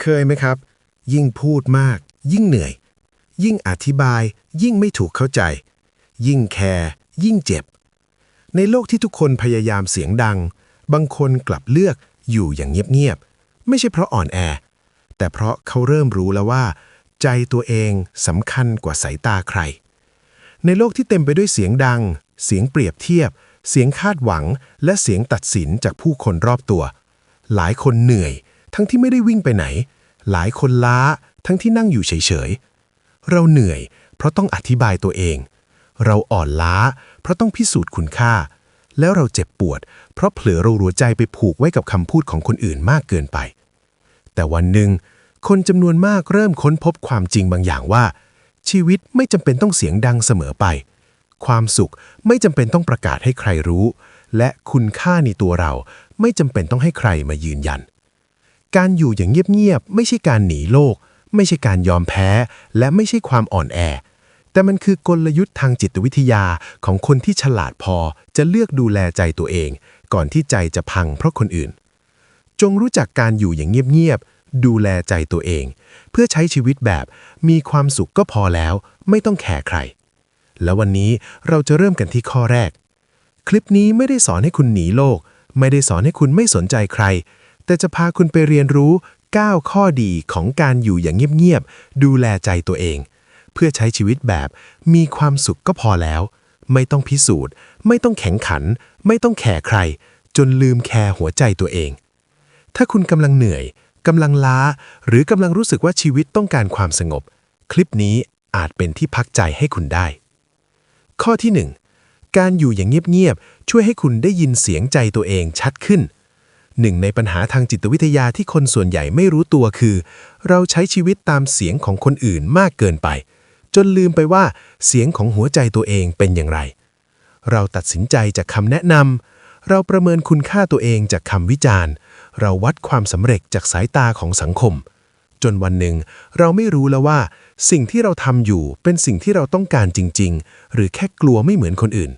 เคยไหมครับ ยิ่งพูดมาก ยิ่งเหนื่อย ยิ่งอธิบาย ยิ่งไม่ถูกเข้าใจ ยิ่งแคร์ยิ่งเจ็บ ในโลกที่ทุกคนพยายามเสียงดัง บางคนกลับเลือกอยู่อย่างเงียบๆไม่ใช่เพราะอ่อนแอ แต่เพราะเขาเริ่มรู้แล้วว่า ใจตัวเองสำคัญกว่าสายตาใคร ในโลกที่เต็มไปด้วยเสียงดัง เสียงเปรียบเทียบ เสียงคาดหวัง และเสียงตัดสินจากผู้คนรอบตัว หลายคนเหนื่อย ทั้งที่ไม่ได้วิ่งไปไหน หลายคนล้า ทั้งที่นั่งอยู่เฉยๆ เราเหนื่อยเพราะต้องอธิบายตัวเอง เราอ่อนล้า เพราะต้องพิสูจน์คุณค่า แล้วเราเจ็บปวด เพราะเผลอเรารัวใจไปผูกไว้กับคำพูดของคนอื่นมากเกินไป แต่วันหนึ่งคนจำนวนมากเริ่มค้นพบความจริงบางอย่างว่า ชีวิตไม่จำเป็นต้องเสียงดังเสมอไป ความสุขไม่จำเป็นต้องประกาศให้ใครรู้ และคุณค่าในตัวเรา ไม่จำเป็นต้องให้ใครมายืนยัน การอยู่อย่างเงียบๆไม่ใช่การหนีโลก ไม่ใช่การยอมแพ้ และไม่ใช่ความอ่อนแอ แต่มันคือกลยุทธ์ทางจิตวิทยาของคนที่ฉลาดพอจะเลือกดูแลใจตัวเอง ก่อนที่ใจจะพังเพราะคนอื่น จงรู้จักการอยู่อย่างเงียบๆดูแลใจตัวเอง เพื่อใช้ชีวิตแบบมีความสุขก็พอแล้ว ไม่ต้องแคร์ใคร แล้ววันนี้เราจะเริ่มกันที่ข้อแรก คลิปนี้ไม่ได้สอนให้คุณหนีโลก ไม่ได้สอนให้คุณไม่สนใจใคร แต่จะพาคุณไปเรียนรู้ 9 ข้อดีของการอยู่อย่างเงียบๆ ดูแลใจตัวเอง เพื่อใช้ชีวิตแบบมีความสุขก็พอแล้ว ไม่ต้องพิสูจน์ ไม่ต้องแข็งขัน ไม่ต้องแคร์ใคร จนลืมแคร์หัวใจตัวเอง ถ้าคุณกำลังเหนื่อยกำลังล้า หรือกำลังรู้สึกว่าชีวิตต้องการความสงบ คลิปนี้อาจเป็นที่พักใจให้คุณได้ ข้อที่1 การอยู่อย่างเงียบๆช่วยให้คุณได้ยินเสียงใจตัวเองชัดขึ้น หนึ่งในปัญหาทางจิตวิทยาที่คนส่วนใหญ่ไม่รู้ตัวคือ เราใช้ชีวิตตามเสียงของคนอื่นมากเกินไป จนลืมไปว่าเสียงของหัวใจตัวเองเป็นอย่างไร เราตัดสินใจจากคำแนะนำเราประเมินคุณค่าตัวเองจากคำวิจารณ์ เราวัดความสำเร็จจากสายตาของสังคม จนวันหนึ่งเราไม่รู้แล้วว่า สิ่งที่เราทำอยู่เป็นสิ่งที่เราต้องการจริง ๆ หรือแค่กลัวไม่เหมือนคนอื่น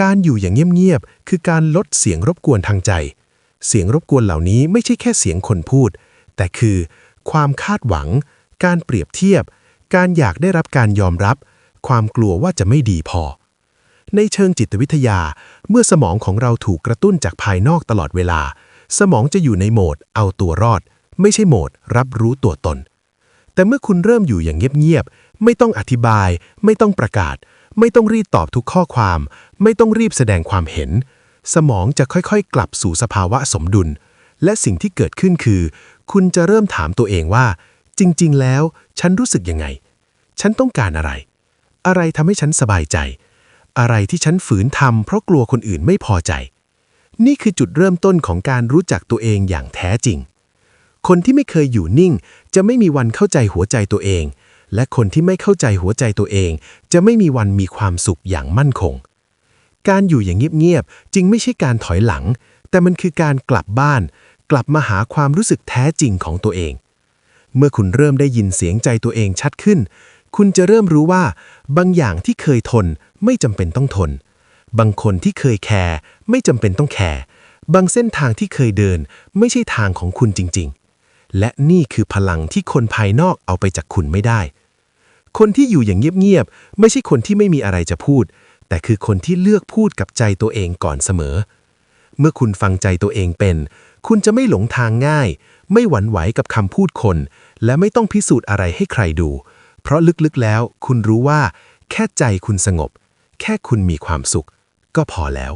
การอยู่อย่างเงียบๆคือการลดเสียงรบกวนทางใจ เสียงรบกวนเหล่านี้ไม่ใช่แค่เสียงคนพูด แต่คือ ความคาดหวัง การเปรียบเทียบ การอยากได้รับการยอมรับ ความกลัวว่าจะไม่ดีพอ ในเชิงจิตวิทยา เมื่อสมองของเราถูกกระตุ้นจากภายนอกตลอดเวลา สมองจะอยู่ในโหมดเอาตัวรอด ไม่ใช่โหมดรับรู้ตัวตน แต่เมื่อคุณเริ่มอยู่อย่างเงียบๆ ไม่ต้องอธิบาย ไม่ต้องประกาศ ไม่ต้องรีบตอบทุกข้อความ ไม่ต้องรีบแสดงความเห็น สมองจะค่อยๆ กลับสู่สภาวะสมดุล และสิ่งที่เกิดขึ้นคือ คุณจะเริ่มถามตัวเองว่า จริงๆ แล้ว ฉันรู้สึกยังไง ฉันต้องการอะไร อะไรทำให้ฉันสบายใจ อะไรที่ฉันฝืนทำเพราะกลัวคนอื่นไม่พอใจ นี่คือจุดเริ่มต้นของการรู้จักตัวเองอย่างแท้จริง คนที่ไม่เคยอยู่นิ่ง จะไม่มีวันเข้าใจหัวใจตัวเอง และคนที่ไม่เข้าใจหัวใจตัวเอง จะไม่มีวันมีความสุขอย่างมั่นคง การอยู่อย่างเงียบๆจึงไม่ใช่การถอยหลัง แต่มันคือการกลับบ้าน กลับมาหาความรู้สึกแท้จริงของตัวเอง เมื่อคุณเริ่มได้ยินเสียงใจตัวเองชัดขึ้น คุณจะเริ่มรู้ว่า บางอย่างที่เคยทนไม่จำเป็นต้องทน บางคนที่เคยแคร์ไม่จำเป็นต้องแคร์บางเส้นทางที่เคยเดินไม่ใช่ทางของคุณจริง ๆ และนี่คือพลังที่คนภายนอกเอาไปจากคุณไม่ได้ คนที่อยู่อย่างเงียบๆ ไม่ใช่คนที่ไม่มีอะไรจะพูด แต่คือคนที่เลือกพูดกับใจตัวเองก่อนเสมอ เมื่อคุณฟังใจตัวเองเป็น คุณจะไม่หลงทางง่าย ไม่หวั่นไหวกับคำพูดคน และไม่ต้องพิสูจน์อะไรให้ใครดู เพราะลึกๆแล้ว คุณรู้ว่า แค่ใจคุณสงบ แค่คุณมีความสุข ก็พอแล้ว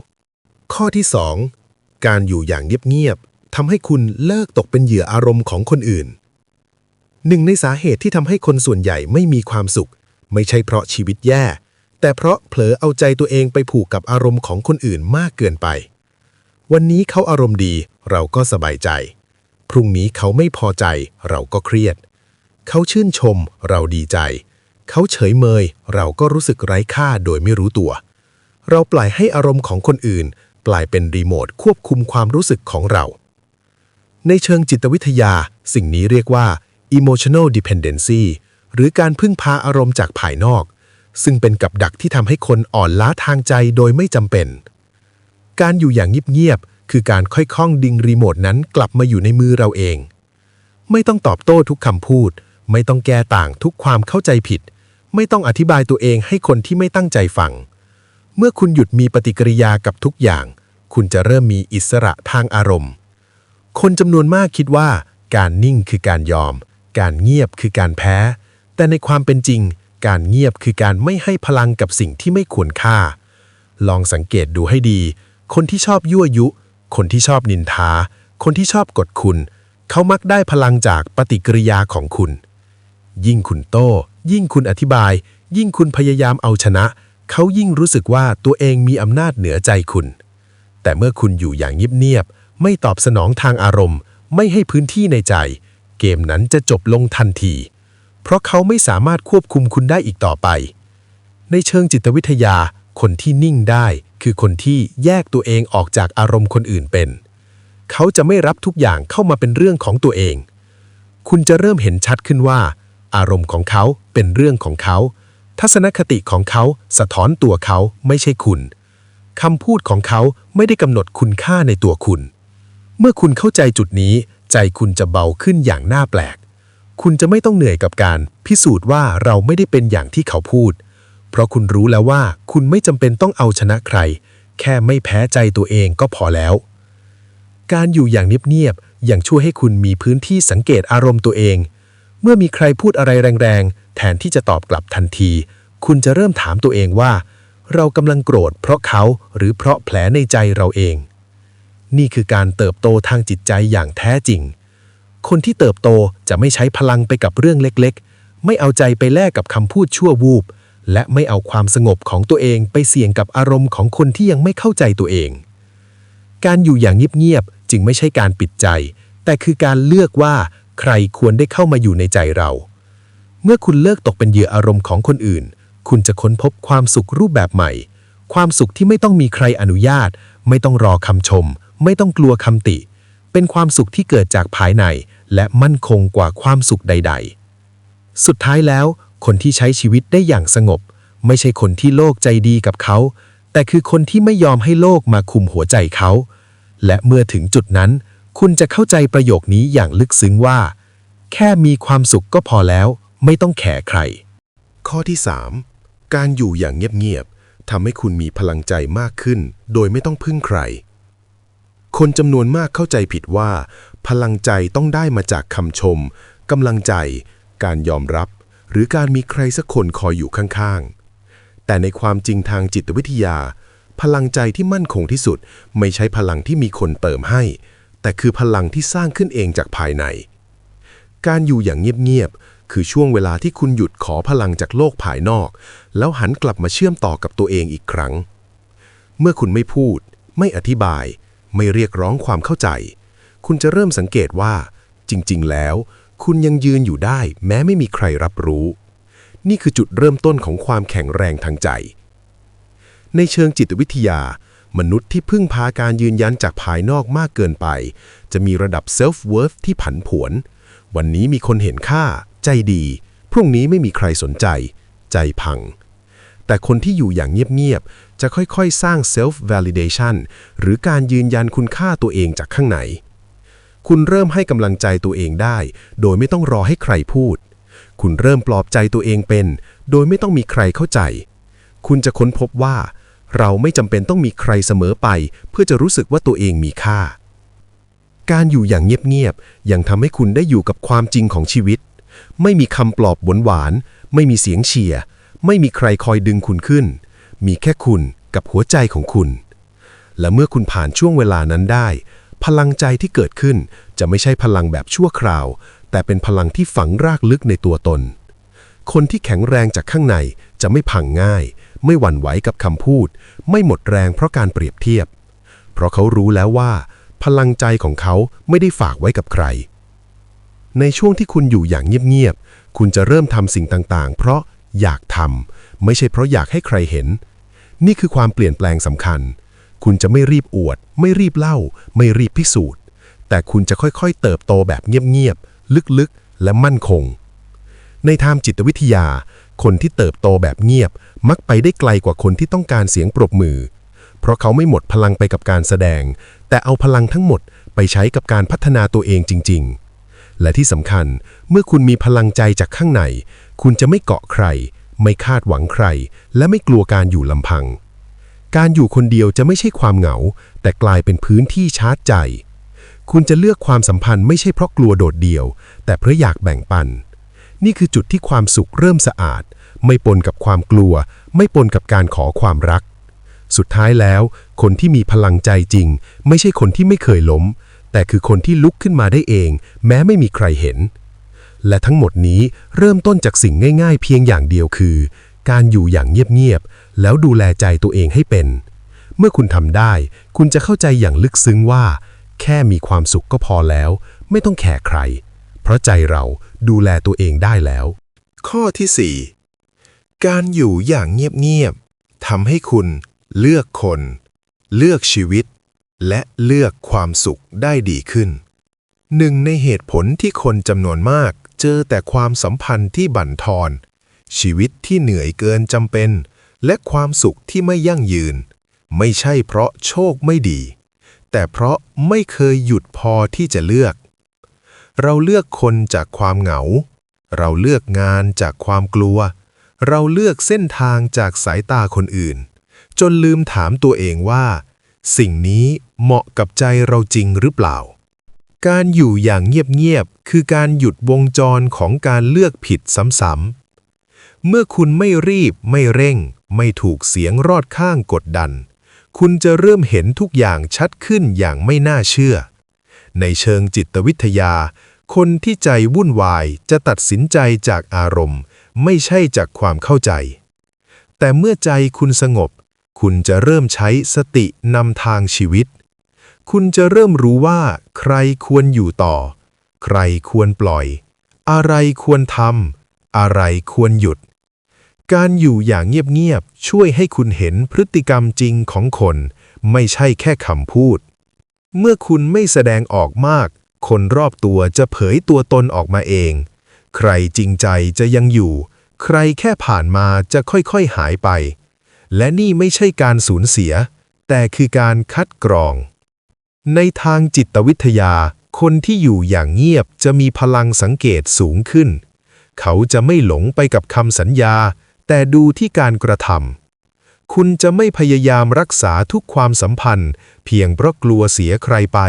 ข้อที่ 2 การอยู่อย่างเงียบๆ ทำให้คุณเลิกตกเป็นเหยื่ออารมณ์ของคนอื่น หนึ่งในสาเหตุที่ทำให้คนส่วนใหญ่ไม่มีความสุข ไม่ใช่เพราะชีวิตแย่ แต่เพราะเผลอเอาใจตัวเองไปผูกกับอารมณ์ของคนอื่นมากเกินไป วันนี้เขาอารมณ์ดีเราก็สบายใจ พรุ่งนี้เขาไม่พอใจเราก็เครียด เขาชื่นชมเราดีใจ เขาเฉยเมย เราก็รู้สึกไร้ค่าโดยไม่รู้ตัว เราปล่อยให้อารมณ์ของคนอื่น กลายเป็นรีโมทควบคุมความรู้สึกของเรา ในเชิงจิตวิทยา สิ่งนี้เรียกว่า emotional dependency หรือการพึ่งพาอารมณ์จากภายนอก ซึ่งเป็นกับดักที่ทำให้คนอ่อนล้าทางใจโดยไม่จำเป็น การอยู่อย่างเงียบๆคือการค่อยข้องดึงรีโมทนั้นกลับมาอยู่ในมือเราเอง ไม่ต้องตอบโต้ทุกคำพูด ไม่ต้องแก้ต่างทุกความเข้าใจผิด ไม่ต้องอธิบายตัวเองให้คนที่ไม่ตั้งใจฟัง เมื่อคุณหยุดมีปฏิกิริยากับทุกอย่าง คุณจะเริ่มมีอิสระทางอารมณ์ คนจำนวนมากคิดว่า การนิ่งคือการยอม การเงียบคือการแพ้ แต่ในความเป็นจริง การเงียบคือการไม่ให้พลังกับสิ่งที่ไม่ควรค่า ลองสังเกตดูให้ดี คนที่ชอบยั่วยุ คนที่ชอบนินทา คนที่ชอบกดคุณ เขามักได้พลังจากปฏิกิริยาของคุณ ยิ่งคุณโต้ยิ่งคุณอธิบาย ยิ่งคุณพยายามเอาชนะ เขายิ่งรู้สึกว่าตัวเองมีอำนาจเหนือใจคุณ แต่เมื่อคุณอยู่อย่างเงียบๆ ไม่ตอบสนองทางอารมณ์ ไม่ให้พื้นที่ในใจ เกมนั้นจะจบลงทันที เพราะเขาไม่สามารถควบคุมคุณได้อีกต่อไป ในเชิงจิตวิทยา คนที่นิ่งได้คือคนที่แยกตัวเองออกจากอารมณ์คนอื่นเป็น เขาจะไม่รับทุกอย่างเข้ามาเป็นเรื่องของตัวเอง คุณจะเริ่มเห็นชัดขึ้นว่า อารมณ์ของเขาเป็นเรื่องของเขา ทัศนคติของเขาสะท้อนตัวเขาไม่ใช่คุณคำพูดของเขาไม่ได้กำหนดคุณค่าในตัวคุณ เมื่อคุณเข้าใจจุดนี้ ใจคุณจะเบาขึ้นอย่างน่าแปลก คุณจะไม่ต้องเหนื่อยกับการพิสูจน์ว่าเราไม่ได้เป็นอย่างที่เขาพูด เพราะคุณรู้แล้วว่าคุณไม่จำเป็นต้องเอาชนะใคร แค่ไม่แพ้ใจตัวเองก็พอแล้ว การอยู่อย่างเงียบๆยังช่วยให้คุณมีพื้นที่สังเกตอารมณ์ตัวเอง เมื่อมีใครพูดอะไรแรงๆ แทนที่จะตอบกลับทันที คุณจะเริ่มถามตัวเองว่า เรากำลังโกรธเพราะเขาหรือเพราะแผลในใจเราเอง นี่คือการเติบโตทางจิตใจอย่างแท้จริง คนที่เติบโตจะไม่ใช้พลังไปกับเรื่องเล็กๆ ไม่เอาใจไปแลกกับคำพูดชั่ววูบ และไม่เอาความสงบของตัวเองไปเสี่ยงกับอารมณ์ของคนที่ยังไม่เข้าใจตัวเอง การอยู่อย่างเงียบๆ จึงไม่ใช่การปิดใจ แต่คือการเลือกว่าใครควรได้เข้ามาอยู่ในใจเรา เมื่อคุณเลิกตกเป็นเหยื่ออารมณ์ของคนอื่น คุณจะค้นพบความสุขรูปแบบใหม่ ความสุขที่ไม่ต้องมีใครอนุญาต ไม่ต้องรอคำชม ไม่ต้องกลัวคำติ เป็นความสุขที่เกิดจากภายใน และมั่นคงกว่าความสุขใด ๆ สุดท้ายแล้ว คนที่ใช้ชีวิตได้อย่างสงบ ไม่ใช่คนที่โลกใจดีกับเขา แต่คือคนที่ไม่ยอมให้โลกมาคุมหัวใจเขา และเมื่อถึงจุดนั้น คุณจะเข้าใจประโยคนี้อย่างลึกซึ้งว่า แค่มีความสุขก็พอแล้ว ไม่ต้องแข่ใคร ข้อที่ 3 การอยู่อย่างเงียบๆทำให้คุณมีพลังใจมากขึ้น โดยไม่ต้องพึ่งใคร คนจำนวนมากเข้าใจผิดว่า พลังใจต้องได้มาจากคำชมกำลังใจ การยอมรับ หรือการมีใครสักคนคอยอยู่ข้างๆ แต่ในความจริงทางจิตวิทยา พลังใจที่มั่นคงที่สุด ไม่ใช่พลังที่มีคนเติมให้ แต่คือพลังที่สร้างขึ้นเองจากภายใน การอยู่อย่างเงียบๆ คือช่วงเวลาที่คุณหยุดขอพลังจากโลกภายนอก แล้วหันกลับมาเชื่อมต่อกับตัวเองอีกครั้ง เมื่อคุณไม่พูด ไม่อธิบาย ไม่เรียกร้องความเข้าใจ คุณจะเริ่มสังเกตว่า จริง ๆ แล้ว คุณยังยืนอยู่ได้แม้ไม่มีใครรับรู้ นี่คือจุดเริ่มต้นของความแข็งแรงทางใจ ในเชิงจิตวิทยา มนุษย์ที่พึ่งพาการยืนยันจากภายนอกมากเกินไป จะมีระดับ self-worth ที่ผันผวน วันนี้มีคนเห็นค่า ใจดี พรุ่งนี้ไม่มีใครสนใจ ใจพัง แต่คนที่อยู่อย่างเงียบๆ จะค่อยๆ สร้าง self validation หรือการยืนยันคุณค่าตัวเองจากข้างใน คุณเริ่มให้กำลังใจตัวเองได้ โดยไม่ต้องรอให้ใครพูด คุณเริ่มปลอบใจตัวเองเป็น โดยไม่ต้องมีใครเข้าใจ คุณจะค้นพบว่า เราไม่จำเป็นต้องมีใครเสมอไป เพื่อจะรู้สึกว่าตัวเองมีค่า การอยู่อย่างเงียบๆ ยังทำให้คุณได้อยู่กับความจริงของชีวิต ไม่มีคำปลอบหวานๆ ไม่มีเสียงเชียร์ ไม่มีใครคอยดึงคุณขึ้น มีแค่คุณกับหัวใจของคุณ และเมื่อคุณผ่านช่วงเวลานั้นได้ พลังใจที่เกิดขึ้นจะไม่ใช่พลังแบบชั่วคราว แต่เป็นพลังที่ฝังรากลึกในตัวตน คนที่แข็งแรงจากข้างในจะไม่พังง่าย ไม่หวั่นไหวกับคำพูด ไม่หมดแรงเพราะการเปรียบเทียบ เพราะเขารู้แล้วว่า พลังใจของเขาไม่ได้ฝากไว้กับใคร ในช่วงที่คุณอยู่อย่างเงียบๆคุณจะเริ่มทำสิ่งต่างๆ เพราะ อยากทำไม่ใช่เพราะอยากให้ใครเห็น นี่คือความเปลี่ยนแปลงสำคัญ คุณจะไม่รีบอวด ไม่รีบเล่า ไม่รีบพิสูจน์ แต่คุณจะค่อยๆ เติบโตแบบเงียบๆลึกๆ และมั่นคง ในทางจิตวิทยา คนที่เติบโตแบบเงียบ มักไปได้ไกลกว่าคนที่ต้องการเสียงปรบมือ เพราะเขาไม่หมดพลังไปกับการแสดง แต่เอาพลังทั้งหมดไปใช้กับการพัฒนาตัวเองจริง ๆ และที่สำคัญเมื่อคุณมีพลังใจจากข้างใน คุณจะไม่เกาะใคร ไม่คาดหวังใคร และไม่กลัวการอยู่ลำพัง การอยู่คนเดียวจะไม่ใช่ความเหงา แต่กลายเป็นพื้นที่ชาร์จใจ คุณจะเลือกความสัมพันธ์ไม่ใช่เพราะกลัวโดดเดี่ยว แต่เพราะอยากแบ่งปัน นี่คือจุดที่ความสุขเริ่มสะอาด ไม่ปนกับความกลัว ไม่ปนกับการขอความรัก สุดท้ายแล้ว คนที่มีพลังใจจริง ไม่ใช่คนที่ไม่เคยล้ม แต่คือคนที่ลุกขึ้นมาได้เอง แม้ไม่มีใครเห็น และทั้งหมดนี้เริ่มต้นจากสิ่งง่าย ๆ เพียงอย่างเดียวคือ การอยู่อย่างเงียบๆแล้วดูแลใจตัวเองให้เป็น เมื่อคุณทำได้ คุณจะเข้าใจอย่างลึกซึ้งว่า แค่มีความสุขก็พอแล้ว ไม่ต้องแคร์ใคร เพราะใจเราดูแลตัวเองได้แล้ว ข้อที่ 4 การอยู่อย่างเงียบๆทำให้คุณเลือกคน เลือกชีวิต และเลือกความสุขได้ดีขึ้น หนึ่งในเหตุผลที่คนจำนวนมากเจอแต่ความสัมพันธ์ที่บั่นทอน ชีวิตที่เหนื่อยเกินจำเป็น และความสุขที่ไม่ยั่งยืน ไม่ใช่เพราะโชคไม่ดี แต่เพราะไม่เคยหยุดพอที่จะเลือก เราเลือกคนจากความเหงา เราเลือกงานจากความกลัว เราเลือกเส้นทางจากสายตาคนอื่น จนลืมถามตัวเองว่า สิ่งนี้ เหมาะกับใจเราจริงหรือเปล่า การอยู่อย่างเงียบๆคือการหยุดวงจรของการเลือกผิดซ้ำๆเมื่อคุณไม่รีบไม่เร่ง ไม่ถูกเสียงรอดข้างกดดัน คุณจะเริ่มเห็นทุกอย่างชัดขึ้นอย่างไม่น่าเชื่อ ในเชิงจิตวิทยา คนที่ใจวุ่นวายจะตัดสินใจจากอารมณ์ ไม่ใช่จากความเข้าใจ แต่เมื่อใจคุณสงบ คุณจะเริ่มใช้สตินำทางชีวิต คุณจะเริ่มรู้ว่า ใครควรอยู่ต่อ ใครควรปล่อย อะไรควรทำอะไรควรหยุด การอยู่อย่างเงียบๆช่วยให้คุณเห็นพฤติกรรมจริงของคน ไม่ใช่แค่คำพูด เมื่อคุณไม่แสดงออกมาก คนรอบตัวจะเผยตัวตนออกมาเอง ใครจริงใจจะยังอยู่ ใครแค่ผ่านมาจะค่อยๆหายไป และนี่ไม่ใช่การสูญเสีย แต่คือการคัดกรอง ในทางจิตวิทยา คนที่อยู่อย่างเงียบจะมีพลังสังเกตสูงขึ้น เขาจะไม่หลงไปกับคำสัญญา แต่ดูที่การกระทำคุณจะไม่พยายามรักษาทุกความสัมพันธ์ เพียงเพราะกลัวเสียใครไป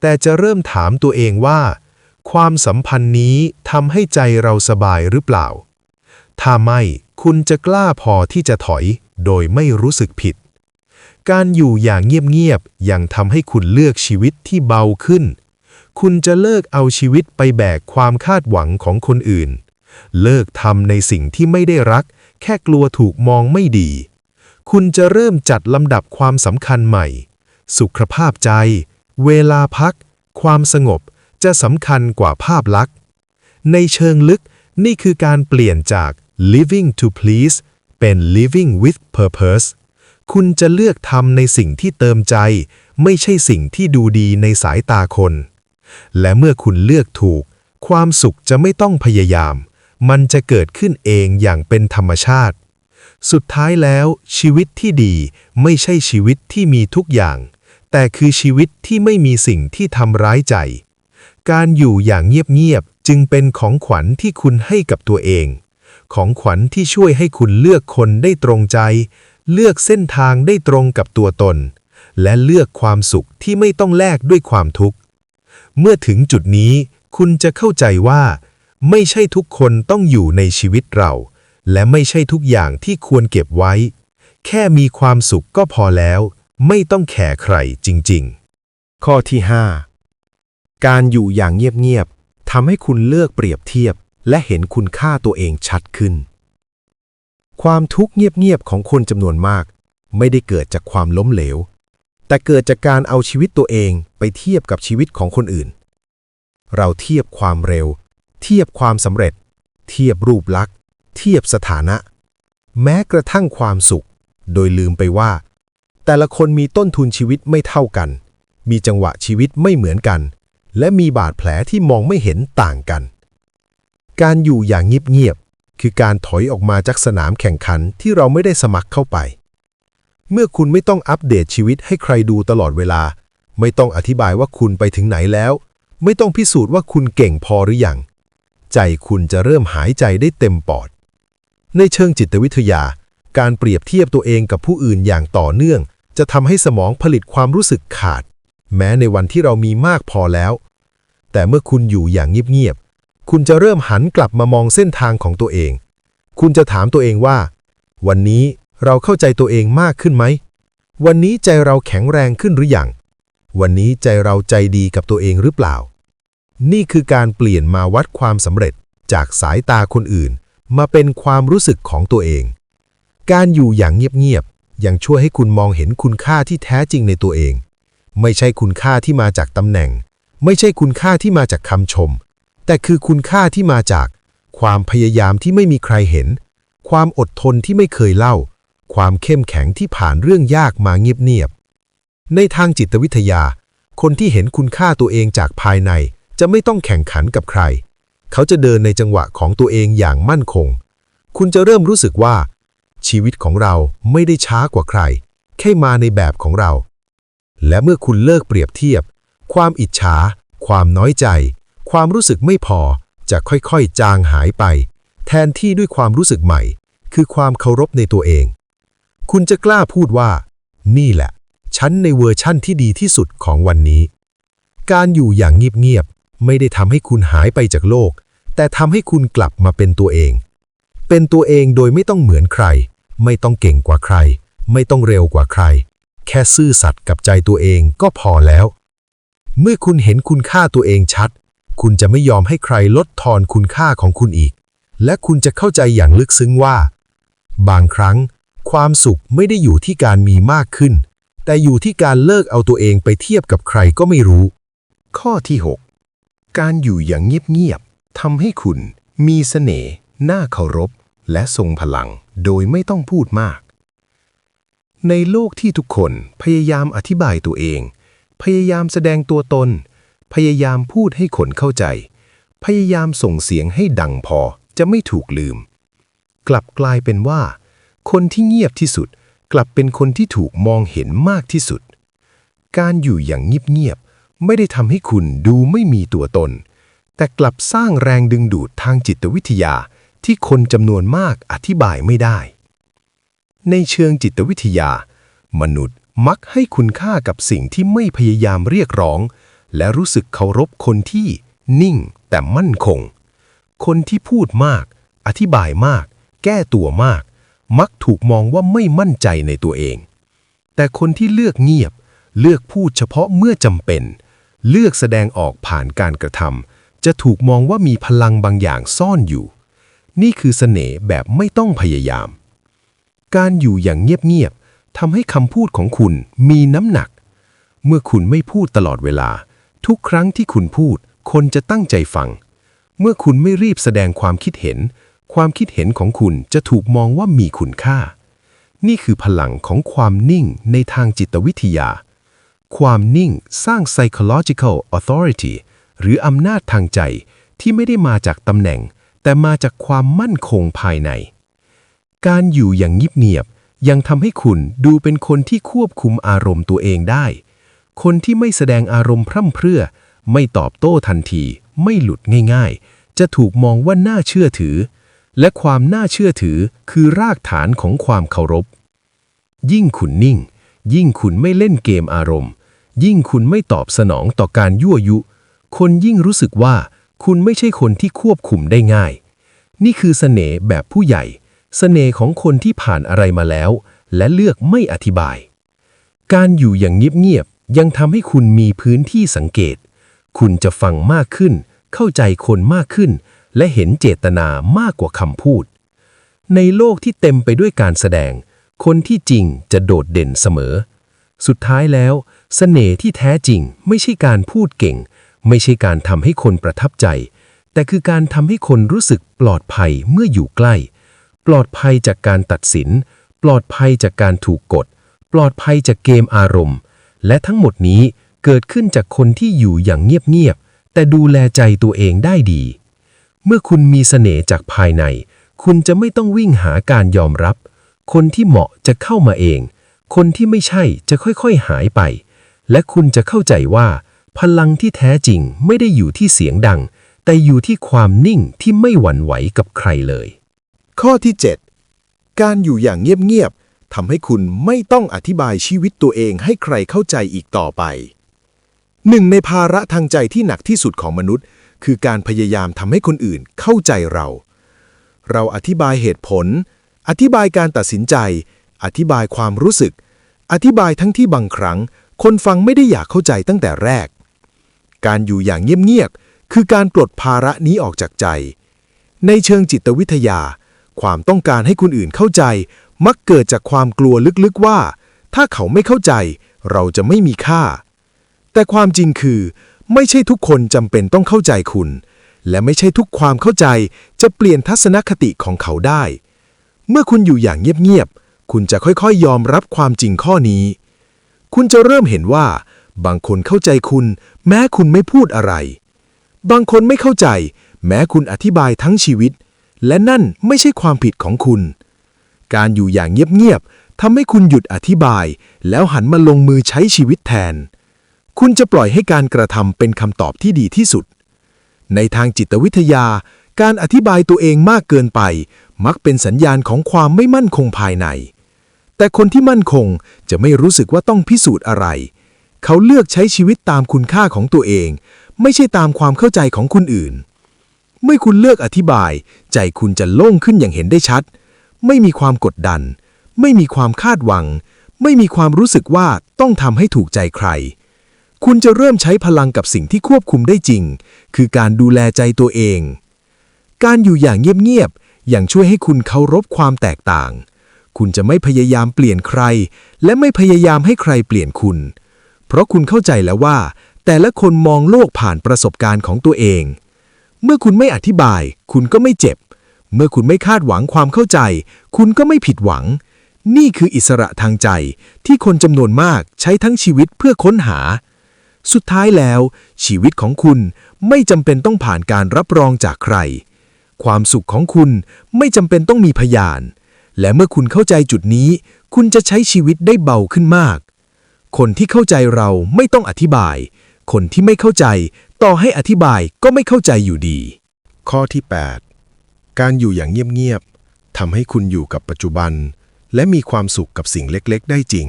แต่จะเริ่มถามตัวเองว่า ความสัมพันธ์นี้ทำให้ใจเราสบายหรือเปล่า ถ้าไม่ คุณจะกล้าพอที่จะถอย โดยไม่รู้สึกผิด การอยู่อย่างเงียบๆยังทำให้คุณเลือกชีวิตที่เบาขึ้น คุณจะเลิกเอาชีวิตไปแบกความคาดหวังของคนอื่น เลิกทำในสิ่งที่ไม่ได้รัก แค่กลัวถูกมองไม่ดี คุณจะเริ่มจัดลำดับความสำคัญใหม่ สุขภาพใจ เวลาพัก ความสงบจะสำคัญกว่าภาพลักษณ์ ในเชิงลึกนี่คือการเปลี่ยนจาก living to please เป็น living with purpose คุณจะเลือกทำในสิ่งที่เติมใจ ไม่ใช่สิ่งที่ดูดีในสายตาคน และเมื่อคุณเลือกถูก ความสุขจะไม่ต้องพยายาม มันจะเกิดขึ้นเองอย่างเป็นธรรมชาติ สุดท้ายแล้วชีวิตที่ดีไม่ใช่ชีวิตที่มีทุกอย่าง แต่คือชีวิตที่ไม่มีสิ่งที่ทำร้ายใจ การอยู่อย่างเงียบๆจึงเป็นของขวัญที่คุณให้กับตัวเอง ของขวัญที่ช่วยให้คุณเลือกคนได้ตรงใจ เลือกเส้นทางได้ตรงกับตัวตน และเลือกความสุขที่ไม่ต้องแลกด้วยความทุกข์ เมื่อถึงจุดนี้คุณจะเข้าใจว่า ไม่ใช่ทุกคนต้องอยู่ในชีวิตเรา และไม่ใช่ทุกอย่างที่ควรเก็บไว้ แค่มีความสุขก็พอแล้ว ไม่ต้องแคร์ใครจริง ๆ ข้อที่ 5 การอยู่อย่างเงียบๆทำให้คุณเลือกเปรียบเทียบ และเห็นคุณค่าตัวเองชัดขึ้น ความทุกข์เงียบๆของคนจำนวนมาก ไม่ได้เกิดจากความล้มเหลว แต่เกิดจากการเอาชีวิตตัวเองไปเทียบกับชีวิตของคนอื่น เราเทียบความเร็ว เทียบความสำเร็จ เทียบรูปลักษณ์ เทียบสถานะ แม้กระทั่งความสุข โดยลืมไปว่า แต่ละคนมีต้นทุนชีวิตไม่เท่ากัน มีจังหวะชีวิตไม่เหมือนกัน และมีบาดแผลที่มองไม่เห็นต่างกัน การอยู่อย่างเงียบๆ คือการถอยออกมาจากสนามแข่งขันที่เราไม่ได้สมัครเข้าไป เมื่อคุณไม่ต้องอัปเดตชีวิตให้ใครดูตลอดเวลา ไม่ต้องอธิบายว่าคุณไปถึงไหนแล้ว ไม่ต้องพิสูจน์ว่าคุณเก่งพอหรือยัง ใจคุณจะเริ่มหายใจได้เต็มปอด ในเชิงจิตวิทยา การเปรียบเทียบตัวเองกับผู้อื่นอย่างต่อเนื่อง จะทำให้สมองผลิตความรู้สึกขาด แม้ในวันที่เรามีมากพอแล้ว แต่เมื่อคุณอยู่อย่างเงียบๆ คุณจะเริ่มหันกลับมามองเส้นทางของตัวเอง คุณจะถามตัวเองว่า วันนี้เราเข้าใจตัวเองมากขึ้นไหม วันนี้ใจเราแข็งแรงขึ้นหรือยัง วันนี้ใจเราใจดีกับตัวเองหรือเปล่า นี่คือการเปลี่ยนมาวัดความสำเร็จจากสายตาคนอื่น มาเป็นความรู้สึกของตัวเอง การอยู่อย่างเงียบๆ ยังช่วยให้คุณมองเห็นคุณค่าที่แท้จริงในตัวเอง ไม่ใช่คุณค่าที่มาจากตำแหน่ง ไม่ใช่คุณค่าที่มาจากคำชม แต่คือคุณค่าที่มาจาก ความพยายามที่ไม่มีใครเห็น ความอดทนที่ไม่เคยเล่า ความเข้มแข็งที่ผ่านเรื่องยากมาเงียบๆในทางจิตวิทยา คนที่เห็นคุณค่าตัวเองจากภายใน จะไม่ต้องแข่งขันกับใคร เขาจะเดินในจังหวะของตัวเองอย่างมั่นคง คุณจะเริ่มรู้สึกว่า ชีวิตของเราไม่ได้ช้ากว่าใคร แค่มาในแบบของเรา และเมื่อคุณเลิกเปรียบเทียบ ความอิจฉา ความน้อยใจ ความรู้สึกไม่พอจะค่อยๆ จางหายไป แทนที่ด้วยความรู้สึกใหม่ คือความเคารพในตัวเอง คุณจะกล้าพูดว่า นี่แหละ ฉันในเวอร์ชั่นที่ดีที่สุดของวันนี้ การอยู่อย่างเงียบๆไม่ได้ทำให้คุณหายไปจากโลก แต่ทำให้คุณกลับมาเป็นตัวเอง เป็นตัวเองโดยไม่ต้องเหมือนใคร ไม่ต้องเก่งกว่าใคร ไม่ต้องเร็วกว่าใคร แค่ซื่อสัตย์กับใจตัวเองก็พอแล้ว เมื่อคุณเห็นคุณค่าตัวเองชัด คุณจะไม่ยอมให้ใครลดทอนคุณค่าของคุณอีก และคุณจะเข้าใจอย่างลึกซึ้งว่า บางครั้ง ความสุขไม่ได้อยู่ที่การมีมากขึ้น แต่อยู่ที่การเลิกเอาตัวเองไปเทียบกับใครก็ไม่รู้ ข้อที่ 6 การอยู่อย่างเงียบๆทำให้คุณมีเสน่ห์น่าเคารพ และทรงพลังโดยไม่ต้องพูดมาก ในโลกที่ทุกคนพยายามอธิบายตัวเอง พยายามแสดงตัวตน พยายามพูดให้คนเข้าใจ พยายามส่งเสียงให้ดังพอจะไม่ถูกลืม กลับกลายเป็นว่า คนที่เงียบที่สุด กลับเป็นคนที่ถูกมองเห็นมากที่สุด การอยู่อย่างเงียบๆไม่ได้ทำให้คุณดูไม่มีตัวตน แต่กลับสร้างแรงดึงดูดทางจิตวิทยาที่คนจำนวนมากอธิบายไม่ได้ ในเชิงจิตวิทยา มนุษย์มักให้คุณค่ากับสิ่งที่ไม่พยายามเรียกร้อง และรู้สึกเคารพคนที่นิ่งแต่มั่นคง คนที่พูดมาก อธิบายมาก แก้ตัวมาก มักถูกมองว่าไม่มั่นใจในตัวเอง แต่คนที่เลือกเงียบ เลือกพูดเฉพาะเมื่อจำเป็น เลือกแสดงออกผ่านการกระทำจะถูกมองว่ามีพลังบางอย่างซ่อนอยู่ นี่คือเสน่ห์แบบไม่ต้องพยายาม การอยู่อย่างเงียบๆทำให้คำพูดของคุณมีน้ำหนัก เมื่อคุณไม่พูดตลอดเวลา ทุกครั้งที่คุณพูด คนจะตั้งใจฟัง เมื่อคุณไม่รีบแสดงความคิดเห็น ความคิดเห็นของคุณจะถูกมองว่ามีคุณค่า นี่คือพลังของความนิ่งในทางจิตวิทยา ความนิ่งสร้าง psychological authority หรืออำนาจทางใจที่ไม่ได้มาจากตำแหน่ง แต่มาจากความมั่นคงภายใน การอยู่อย่างเงียบๆยังทำให้คุณดูเป็นคนที่ควบคุมอารมณ์ตัวเองได้ คนที่ไม่แสดงอารมณ์พร่ำเพรื่อ ไม่ตอบโต้ทันที ไม่หลุดง่ายๆ จะถูกมองว่าน่าเชื่อถือ และความน่าเชื่อถือคือรากฐานของความเคารพ ยิ่งคุณนิ่ง ยิ่งคุณไม่เล่นเกมอารมณ์ ยิ่งคุณไม่ตอบสนองต่อการยั่วยุ คนยิ่งรู้สึกว่าคุณไม่ใช่คนที่ควบคุมได้ง่าย นี่คือเสน่ห์แบบผู้ใหญ่ เสน่ห์ของคนที่ผ่านอะไรมาแล้ว และเลือกไม่อธิบาย การอยู่อย่างเงียบ ยังทำให้คุณมีพื้นที่สังเกต คุณจะฟังมากขึ้น เข้าใจคนมากขึ้น และเห็นเจตนามากกว่าคำพูด ในโลกที่เต็มไปด้วยการแสดง คนที่จริงจะโดดเด่นเสมอ สุดท้ายแล้วเสน่ห์ที่แท้จริงไม่ใช่การพูดเก่ง ไม่ใช่การทำให้คนประทับใจ แต่คือการทำให้คนรู้สึกปลอดภัยเมื่ออยู่ใกล้ ปลอดภัยจากการตัดสิน ปลอดภัยจากการถูกกด ปลอดภัยจากเกมอารมณ์ และทั้งหมดนี้เกิดขึ้นจากคนที่อยู่อย่างเงียบๆ แต่ดูแลใจตัวเองได้ดี เมื่อคุณมีเสน่ห์จากภายใน คุณจะไม่ต้องวิ่งหาการยอมรับ คนที่เหมาะจะเข้ามาเอง คนที่ไม่ใช่จะค่อยๆหายไป และคุณจะเข้าใจว่า พลังที่แท้จริงไม่ได้อยู่ที่เสียงดัง แต่อยู่ที่ความนิ่งที่ไม่หวั่นไหวกับใครเลย ข้อที่ 7 การอยู่อย่างเงียบๆ ทำให้คุณไม่ต้องอธิบายชีวิตตัวเองให้ใครเข้าใจอีกต่อไป หนึ่งในภาระทางใจที่หนักที่สุดของมนุษย์ คือการพยายามทำให้คนอื่นเข้าใจเรา เราอธิบายเหตุผล อธิบายการตัดสินใจ อธิบายความรู้สึก อธิบายทั้งที่บางครั้ง คนฟังไม่ได้อยากเข้าใจตั้งแต่แรก การอยู่อย่างเงียบๆคือการปลดภาระนี้ออกจากใจ ในเชิงจิตวิทยา ความต้องการให้คนอื่นเข้าใจ มักเกิดจากความกลัวลึกๆว่า ถ้าเขาไม่เข้าใจเราจะไม่มีค่า แต่ความจริงคือ ไม่ใช่ทุกคนจำเป็นต้องเข้าใจคุณ และไม่ใช่ทุกความเข้าใจจะเปลี่ยนทัศนคติของเขาได้ เมื่อคุณอยู่อย่างเงียบๆคุณจะค่อยๆ ยอมรับความจริงข้อนี้ คุณจะเริ่มเห็นว่า บางคนเข้าใจคุณ แม้คุณไม่พูดอะไร บางคนไม่เข้าใจ แม้คุณอธิบายทั้งชีวิต และนั่นไม่ใช่ความผิดของคุณ การอยู่อย่างเงียบๆทำให้คุณหยุดอธิบาย แล้วหันมาลงมือใช้ชีวิตแทน คุณจะปล่อยให้การกระทำเป็นคำตอบที่ดีที่สุด ในทางจิตวิทยา การอธิบายตัวเองมากเกินไป มักเป็นสัญญาณของความไม่มั่นคงภายใน แต่คนที่มั่นคงจะไม่รู้สึกว่าต้องพิสูจน์อะไร เขาเลือกใช้ชีวิตตามคุณค่าของตัวเอง ไม่ใช่ตามความเข้าใจของคนอื่นเมื่อคุณเลือกอธิบาย ใจคุณจะโล่งขึ้นอย่างเห็นได้ชัด ไม่มีความกดดัน ไม่มีความคาดหวัง ไม่มีความรู้สึกว่าต้องทำให้ถูกใจใคร คุณจะเริ่มใช้พลังกับสิ่งที่ควบคุมได้จริง คือการดูแลใจตัวเอง การอยู่อย่างเงียบๆอย่างช่วยให้คุณเคารพความแตกต่าง คุณจะไม่พยายามเปลี่ยนใคร และไม่พยายามให้ใครเปลี่ยนคุณ เพราะคุณเข้าใจแล้วว่า แต่ละคนมองโลกผ่านประสบการณ์ของตัวเอง เมื่อคุณไม่อธิบาย คุณก็ไม่เจ็บ เมื่อคุณไม่คาดหวังความเข้าใจ คุณก็ไม่ผิดหวัง นี่คืออิสระทางใจที่คนจำนวนมากใช้ทั้งชีวิตเพื่อค้นหา สุดท้ายแล้ว ชีวิตของคุณไม่จำเป็นต้องผ่านการรับรองจากใคร ความสุขของคุณไม่จำเป็นต้องมีพยาน และเมื่อคุณเข้าใจจุดนี้ คุณจะใช้ชีวิตได้เบาขึ้นมาก คนที่เข้าใจเราไม่ต้องอธิบาย คนที่ไม่เข้าใจ ต่อให้อธิบายก็ไม่เข้าใจอยู่ดี ข้อที่ 8 การอยู่อย่างเงียบๆทำให้คุณอยู่กับปัจจุบัน และมีความสุขกับสิ่งเล็กๆ ได้จริง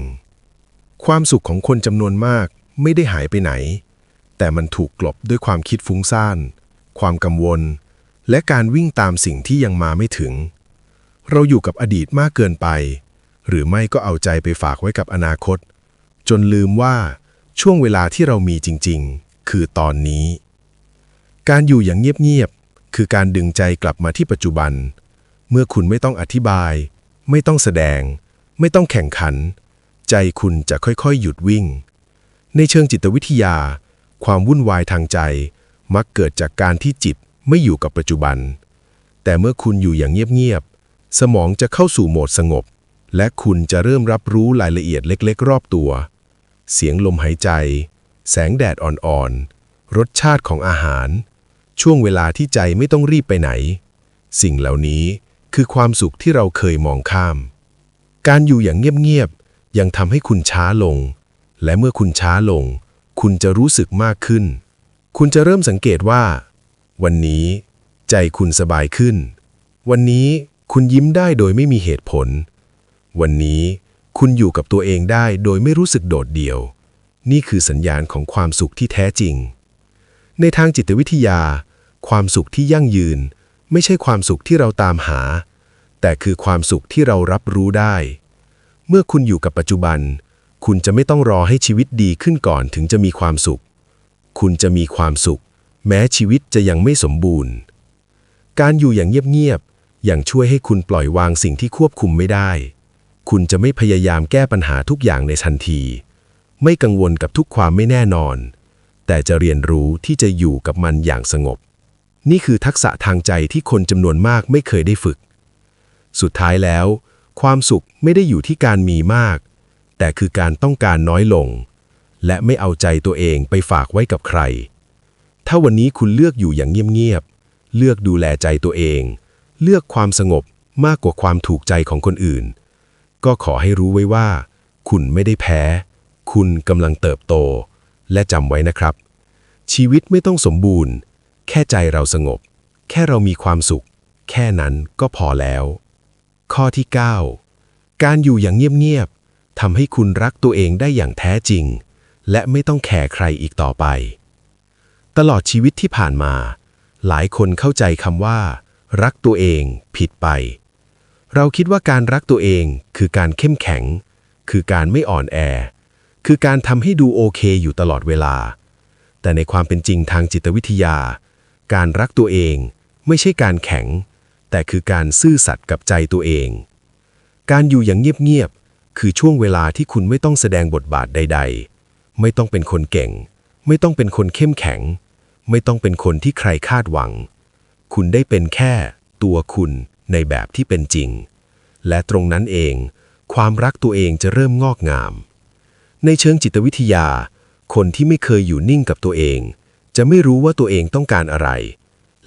ความสุขของคนจำนวนมากไม่ได้หายไปไหน แต่มันถูกกลบด้วยความคิดฟุ้งซ่าน ความกังวล และการวิ่งตามสิ่งที่ยังมาไม่ถึง เราอยู่กับอดีตมากเกินไป หรือไม่ก็เอาใจไปฝากไว้กับอนาคต จนลืมว่าช่วงเวลาที่เรามีจริง ๆ คือตอนนี้ การอยู่อย่างเงียบๆ คือการดึงใจกลับมาที่ปัจจุบัน เมื่อคุณไม่ต้องอธิบาย ไม่ต้องแสดง ไม่ต้องแข่งขัน ใจคุณจะค่อยๆ หยุดวิ่ง ในเชิงจิตวิทยา ความวุ่นวายทางใจ มักเกิดจากการที่จิตไม่อยู่กับปัจจุบัน แต่เมื่อคุณอยู่อย่างเงียบๆ สมองจะเข้าสู่โหมดสงบ และคุณจะเริ่มรับรู้รายละเอียดเล็กๆ รอบตัว เสียงลมหายใจ แสงแดดอ่อนๆ รสชาติของอาหาร ช่วงเวลาที่ใจไม่ต้องรีบไปไหน สิ่งเหล่านี้คือความสุขที่เราเคยมองข้าม การอยู่อย่างเงียบๆยังทำให้คุณช้าลง และเมื่อคุณช้าลง คุณจะรู้สึกมากขึ้น คุณจะเริ่มสังเกตว่า วันนี้ ใจคุณสบายขึ้น วันนี้คุณยิ้มได้โดยไม่มีเหตุผล วันนี้คุณอยู่กับตัวเองได้โดยไม่รู้สึกโดดเดี่ยว นี่คือสัญญาณของความสุขที่แท้จริง ในทางจิตวิทยา ความสุขที่ยั่งยืน ไม่ใช่ความสุขที่เราตามหา แต่คือความสุขที่เรารับรู้ได้ เมื่อคุณอยู่กับปัจจุบัน คุณจะไม่ต้องรอให้ชีวิตดีขึ้นก่อนถึงจะมีความสุข คุณจะมีความสุข แม้ชีวิตจะยังไม่สมบูรณ์ การอยู่อย่างเงียบๆอย่างช่วยให้คุณปล่อยวางสิ่งที่ควบคุมไม่ได้ คุณจะไม่พยายามแก้ปัญหาทุกอย่างในทันที ไม่กังวลกับทุกความไม่แน่นอน แต่จะเรียนรู้ที่จะอยู่กับมันอย่างสงบ นี่คือทักษะทางใจที่คนจำนวนมากไม่เคยได้ฝึก สุดท้ายแล้ว ความสุขไม่ได้อยู่ที่การมีมาก แต่คือการต้องการน้อยลง และไม่เอาใจตัวเองไปฝากไว้กับใคร ถ้าวันนี้คุณเลือกอยู่อย่างเงียบๆ เลือกดูแลใจตัวเอง เลือกความสงบมากกว่าความถูกใจของคนอื่น ก็ขอให้รู้ไว้ว่า คุณไม่ได้แพ้ คุณกำลังเติบโต และจำไว้นะครับ ชีวิตไม่ต้องสมบูรณ์ แค่ใจเราสงบ แค่เรามีความสุข แค่นั้นก็พอแล้ว ข้อที่ 9 การอยู่อย่างเงียบๆทำให้คุณรักตัวเองได้อย่างแท้จริง และไม่ต้องแคร์ใครอีกต่อไป ตลอดชีวิตที่ผ่านมา หลายคนเข้าใจคำว่า รักตัวเองผิดไป เราคิดว่าการรักตัวเองคือการเข้มแข็ง คือการไม่อ่อนแอ คือการทำให้ดูโอเคอยู่ตลอดเวลา แต่ในความเป็นจริงทางจิตวิทยา การรักตัวเองไม่ใช่การแข็ง แต่คือการซื่อสัตย์กับใจตัวเอง การอยู่อย่างเงียบๆคือช่วงเวลาที่คุณไม่ต้องแสดงบทบาทใด ๆ ไม่ต้องเป็นคนเก่ง ไม่ต้องเป็นคนเข้มแข็ง ไม่ต้องเป็นคนที่ใครคาดหวัง คุณได้เป็นแค่ตัวคุณในแบบที่เป็นจริง และตรงนั้นเอง ความรักตัวเองจะเริ่มงอกงาม ในเชิงจิตวิทยา คนที่ไม่เคยอยู่นิ่งกับตัวเอง จะไม่รู้ว่าตัวเองต้องการอะไร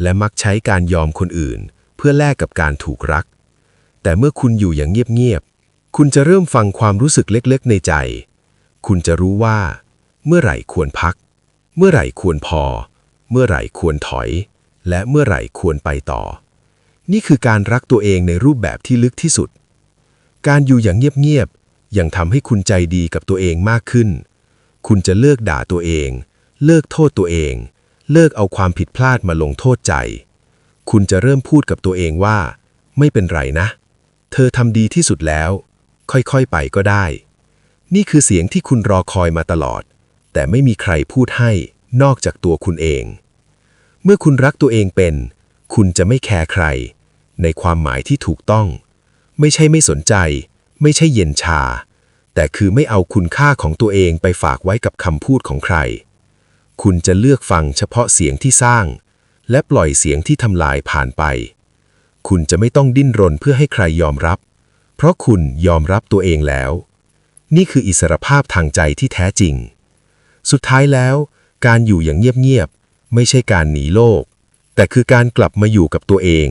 และมักใช้การยอมคนอื่น เพื่อแลกกับการถูกรัก แต่เมื่อคุณอยู่อย่างเงียบๆ คุณจะเริ่มฟังความรู้สึกเล็กๆ ในใจ คุณจะรู้ว่า เมื่อไหร่ควรพัก เมื่อไหร่ควรพอ เมื่อไหร่ควรถอย และเมื่อไหร่ควรไปต่อ นี่คือการรักตัวเองในรูปแบบที่ลึกที่สุด การอยู่อย่างเงียบๆยังทำให้คุณใจดีกับตัวเองมากขึ้น คุณจะเลิกด่าตัวเอง เลิกโทษตัวเอง เลิกเอาความผิดพลาดมาลงโทษใจ คุณจะเริ่มพูดกับตัวเองว่า ไม่เป็นไรนะ เธอทำดีที่สุดแล้ว ค่อยๆไปก็ได้ นี่คือเสียงที่คุณรอคอยมาตลอด แต่ไม่มีใครพูดให้นอกจากตัวคุณเอง เมื่อคุณรักตัวเองเป็น คุณจะไม่แคร์ใคร ในความหมายที่ถูกต้อง ไม่ใช่ไม่สนใจ ไม่ใช่เย็นชา แต่คือไม่เอาคุณค่าของตัวเองไปฝากไว้กับคำพูดของใคร คุณจะเลือกฟังเฉพาะเสียงที่สร้าง และปล่อยเสียงที่ทำลายผ่านไป คุณจะไม่ต้องดิ้นรนเพื่อให้ใครยอมรับ เพราะคุณยอมรับตัวเองแล้ว นี่คืออิสรภาพทางใจที่แท้จริง สุดท้ายแล้ว การอยู่อย่างเงียบๆไม่ใช่การหนีโลก แต่คือการกลับมาอยู่กับตัวเอง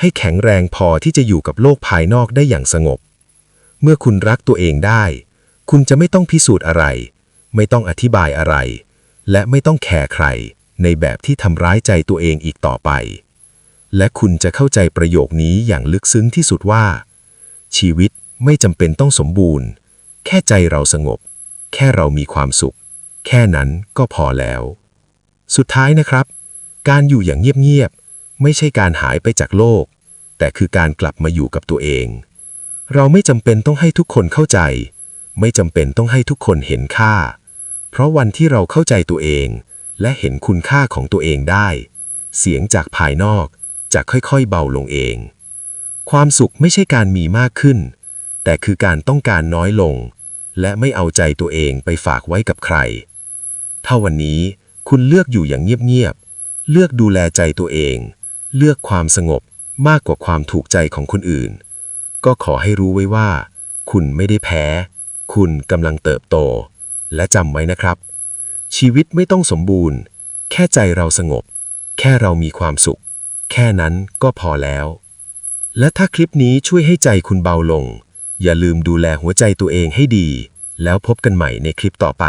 ให้แข็งแรงพอที่จะอยู่กับโลกภายนอกได้อย่างสงบ เมื่อคุณรักตัวเองได้ คุณจะไม่ต้องพิสูจน์อะไร ไม่ต้องอธิบายอะไร และไม่ต้องแคร์ใคร ในแบบที่ทำร้ายใจตัวเองอีกต่อไป และคุณจะเข้าใจประโยคนี้อย่างลึกซึ้งที่สุดว่า ชีวิตไม่จำเป็นต้องสมบูรณ์ แค่ใจเราสงบ แค่เรามีความสุข แค่นั้นก็พอแล้ว สุดท้ายนะครับ การอยู่อย่างเงียบๆไม่ใช่การหายไปจากโลก แต่คือการกลับมาอยู่กับตัวเอง เราไม่จำเป็นต้องให้ทุกคนเข้าใจ ไม่จำเป็นต้องให้ทุกคนเห็นค่า เพราะวันที่เราเข้าใจตัวเอง และเห็นคุณค่าของตัวเองได้ เสียงจากภายนอกจะค่อยๆเบาลงเอง ความสุขไม่ใช่การมีมากขึ้น แต่คือการต้องการน้อยลง และไม่เอาใจตัวเองไปฝากไว้กับใคร ถ้าวันนี้คุณเลือกอยู่อย่างเงียบๆ เลือกดูแลใจตัวเอง เลือกความสงบมากกว่าความถูกใจของคนอื่น ก็ขอให้รู้ไว้ว่า คุณไม่ได้แพ้ คุณกำลังเติบโต และจำไว้นะครับ ชีวิตไม่ต้องสมบูรณ์ แค่ใจเราสงบ แค่เรามีความสุข แค่นั้นก็พอแล้ว และถ้าคลิปนี้ช่วยให้ใจคุณเบาลง อย่าลืมดูแลหัวใจตัวเองให้ดี แล้วพบกันใหม่ในคลิปต่อไป